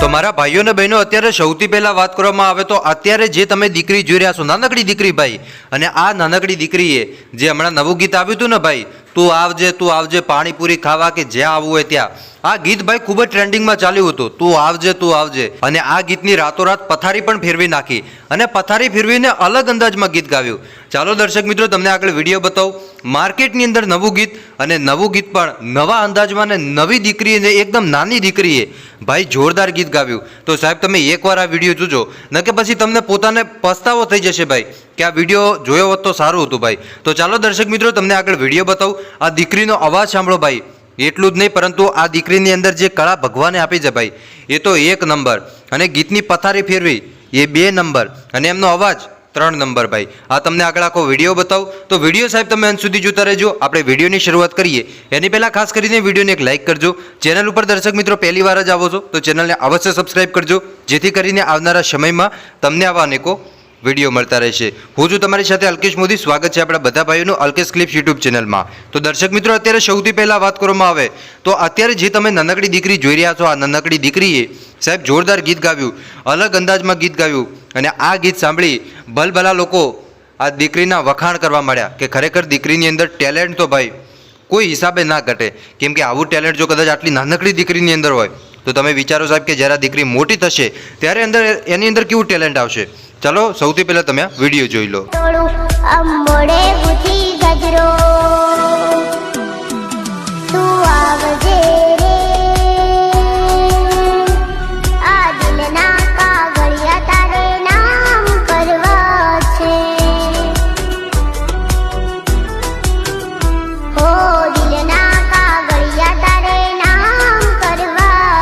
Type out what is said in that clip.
તો મારા ભાઈઓ અને બહેનો, અત્યારે સૌથી પહેલા વાત કરવામાં આવે તો અત્યારે જે તમે દીકરી જોઈ રહ્યા છો, નાનકડી દીકરી ભાઈ અને આ નાનકડી દીકરીએ જે હમણાં નવું ગીત આવ્યું હતું ને ભાઈ તું આવજે તું આવજે, પાણીપુરી ખાવા કે જ્યાં આવવું હોય ત્યાં. આ ગીત ભાઈ ખૂબ જ ટ્રેન્ડિંગમાં ચાલ્યું હતું. તું આવજે તું આવજે. અને આ ગીતની રાતોરાત પથારી પણ ફેરવી નાખી. અને પથારી ફેરવીને અલગ અંદાજમાં ગીત ગાવ્યું. ચાલો દર્શક મિત્રો, તમને આગળ વીડિયો બતાવું. માર્કેટની અંદર નવું ગીત અને નવું ગીત પણ નવા અંદાજમાં ને નવી દીકરીને એકદમ નાની દીકરીએ ભાઈ જોરદાર ગીત ગાવ્યું. તો સાહેબ, તમે એકવાર આ વીડિયો જોજો. ન કે પછી તમને પોતાને પસ્તાવો થઈ જશે ભાઈ. કે આ વીડિયો જોયો હોત તો સારું હતું ભાઈ. તો ચાલો દર્શક મિત્રો, તમને આગળ વીડિયો બતાવું. આ દીકરીનો અવાજ સાંભળો ભાઈ. એટલું જ નહીં, પરંતુ આ દીકરીની અંદર જે કળા ભગવાને આપી છે ભાઈ, એ તો એક નંબર. અને ગીતની પથારી ફેરવી, એ બે નંબર. અને એમનો અવાજ ત્રણ નંબર ભાઈ. આ તમને આગળ આખો વીડિયો બતાવું. તો વીડિયો સાહેબ તમે અંત સુધી જોતા રહેજો. આપણે વિડીયોની શરૂઆત કરીએ. એની પહેલાં ખાસ કરીને વિડીયોને એક લાઇક કરજો. ચેનલ ઉપર દર્શક મિત્રો પહેલી વાર જ આવો છો, તો ચેનલને અવશ્ય સબસ્ક્રાઇબ કરજો. જેથી કરીને આવનારા સમયમાં તમને આવા અનેકો વીડિયો મળતા રહેશે. હું છું તમારી સાથે અલ્કેશ મોદી. સ્વાગત છે આપણા બધા ભાઈઓનું અલ્કેશ ક્લિપ્સ યુટ્યુબ ચેનલમાં. તો દર્શક મિત્રો, અત્યારે સૌથી પહેલાં વાત કરવામાં આવે, તો અત્યારે જે તમે નાનકડી દીકરી જોઈ રહ્યા છો, આ નાનકડી દીકરીએ સાહેબ જોરદાર ગીત ગાવ્યું, અલગ અંદાજમાં ગીત ગાવ્યું, અને આ ગીત સાંભળી ભલભલા લોકો આ દીકરીના વખાણ કરવા માંડ્યા કે ખરેખર દીકરીની અંદર ટેલેન્ટ તો ભાઈ કોઈ હિસાબે ના ઘટે. કેમ કે આવું ટેલેન્ટ જો કદાચ આટલી નાનકડી દીકરીની અંદર હોય, તો તમે વિચારો સાહેબ કે જ્યારે દીકરી મોટી થશે, ત્યારે અંદર એની અંદર કેવું ટેલેન્ટ આવશે? ચલો સૌથી પહેલાં તમે આ વીડિયો જોઈ લો.